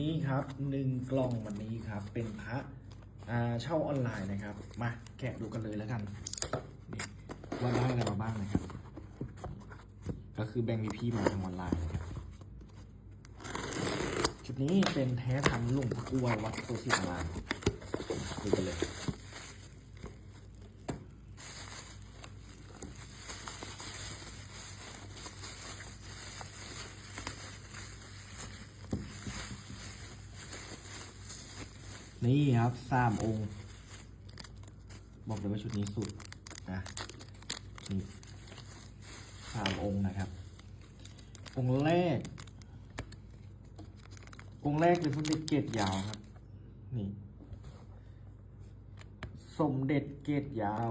นี่ครับหนึ่งกล่องวันนี้ครับ เป็นพระเช่าออนไลน์นะครับ มาแกะดูกันเลยแล้วกันว่าได้อะไรมาบ้างนะครับ ก็คือแบงค์พี่มาทางออนไลน์นะครับชุดนี้เป็นแท้ทันหลวงกล้วยวัดโคสิลารามดูกันเลย นี่ครับสามองค์ บอกเลยว่าชุดนี้สุดนะนี่สามองค์นะครับ องค์แรก องค์แรกเป็นสมเด็จเกตยาวครับ นี่ สมเด็จเกตยาว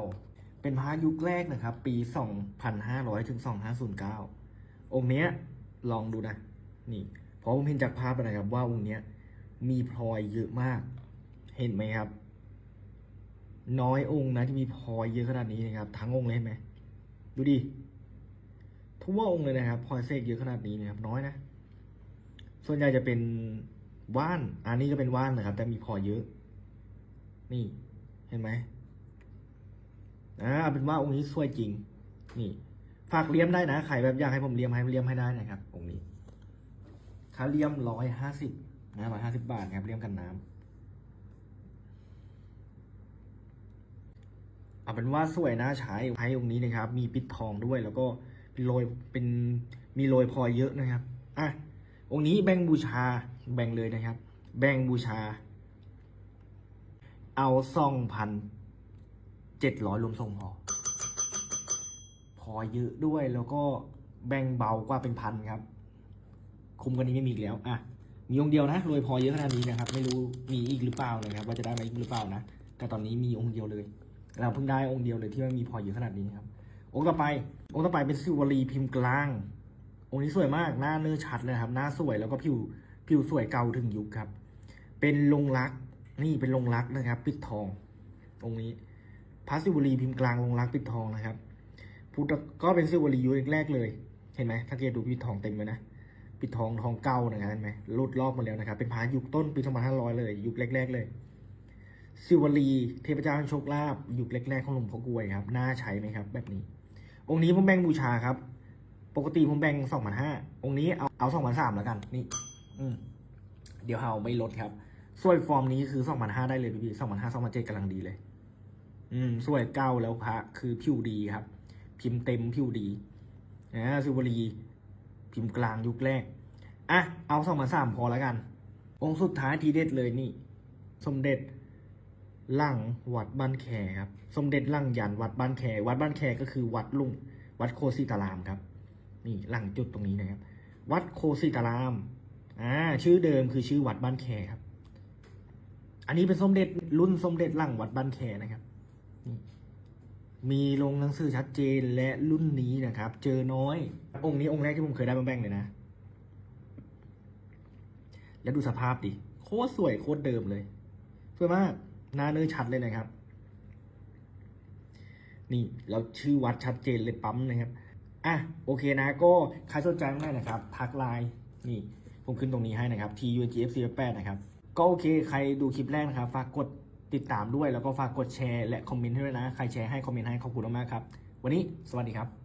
เป็นพระยุคแรกนะครับ ปี2,500ถึง2,509องค์เนี้ย ลองดูนะ นี่เพราะผมเห็นจากภาพนะครับว่าองค์เนี้ยมีพลอยเยอะมาก เห็นไหมครับ น้อยองค์นะที่มีพลอยเยอะขนาดนี้นะครับ ทั้งองค์เลยเห็นไหมดูดิทั่วองค์เลยนะครับพลอยเสกเยอะขนาดนี้นะครับ น้อยนะ ส่วนใหญ่จะเป็นว่าน อันนี้ก็เป็นว่านนะครับ แต่มีพลอยเยอะ นี่เห็นไหมอ่าเอาเป็นว่าองค์นี้สวยจริง นี่ ฝากเลี้ยมได้นะใครแบบอยากให้ผมเลี้ยมให้เลี้ยมให้ได้นะครับองค์นี้ค่าเลี้ยมร้อยห้าสิบนะร้อยห้าสิบบาทครับเลี้ยมกันน้ำ เอาเป็นว่าสวยน่าใช้ใช้องค์นี้นะครับ มีปิดทองด้วยแล้วก็เป็นโรยเป็นมีโรยพลอยเยอะนะครับอะองค์นี้แบ่งบูชาแบ่งเลยนะครับ แบ่งบูชา เอาสองพันเจ็ดร้อยรวมส่งพอพอเยอะด้วยแล้วก็แบ่งเบากว่าเป็นพันครับ คุมกันนี้ไม่มีอีกแล้วอะมีองค์เดียวนะรวยพอเยอะขนาดนี้นะครับ ไม่รู้มีอีกหรือเปล่านะครับ ว่าจะได้มาอีกหรือเปล่านะแต่ตอนนี้มีองค์เดียวเลย เราเพิ่งได้องค์เดียวเลยที่ว่ามีพอเยอะขนาดนี้ครับ องค์ต่อไปองค์ต่อไปเป็นสิวลีพิมพ์กลาง องค์นี้สวยมากหน้าเนื้อชัดเลยครับ หน้าสวยแล้วก็ผิวผิวสวยเก่าถึงยุคครับ เป็นลงรักนี่เป็นลงรักนะครับ ปิดทององค์นี้พระสิวลีพิมพ์กลางลงรักปิดทองนะครับพุทธก็เป็นสิวลียุคแรกเลย เห็นไหมถ้าเกิดดูปิดทองเต็มเลยนะปิดทองทองเก่านะครับเห็นไหมรุดรอบหมาแล้วนะครับ เป็นพระยุคต้นปี2500เลย ยุคแรก ๆ เลย สิวลีเทพเจ้าแห่งโชคลาภยุคแรกๆของหลวงพ่อกวยครับน่าใช้ไหมครับ แบบนี้ องค์นี้ผมแบ่งบูชาครับ ปกติผมแบ่งสองพันห้าองค์นี้เอาเอาสองพันสามแล้วกันนี่ อืมเดี๋ยวเฮาไม่ลดครับสวนฟอร์มนี้คือสองพันห้าได้เลยพี่สองพันห้าสองพันเจ็ดกำลังดีเลย อืมสวยเก้าแล้วพระคือผิวดีครับ พิมพ์เต็มผิวดีนะสิวลีพิมพ์กลางยุคแรกอะเอาสองพันสามพอแล้วกัน องค์สุดท้ายทีเด็ดเลยนี่ สมเด็จ ลั่งวัดบ้านแขครับ สมเด็จลั่งยันวัดบ้านแข วัดบ้านแขก็คือวัดลุงวัดโคสิตารามครับ นี่ลังจุดตรงนี้นะครับ วัดโคสิตารามอ่าชื่อเดิมคือชื่อวัดบ้านแขครับ อันนี้เป็นสมเด็จรุ่นสมเด็จลั่งวัดบ้านแขนะครับมีลงหนังสือชัดเจนและรุ่นนี้นะครับ เจอน้อย องค์นี้องค์แรกที่ผมเคยได้มาแบ่งเลยนะ แล้วดูสภาพดิโคตรสวยโคตรเดิมเลยสวยมาก หน้าเนื้อชัดเลยนะครับ นี่เราชื่อวัดชัดเจนเลยปั๊มนะครับอะโอเคนะก็ใครสนใจมากนะครับทักไลน์นี่ผมขึ้นตรงนี้ให้นะครับ t u n g f c 8นะครับ ก็โอเคใครดูคลิปแรกนะครับ ฝากกดติดตามด้วยแล้วก็ฝากกดแชร์และคอมเมนต์ให้ด้วยนะ ใครแชร์ให้คอมเมนต์ให้ขอบคุณมากครับ วันนี้สวัสดีครับ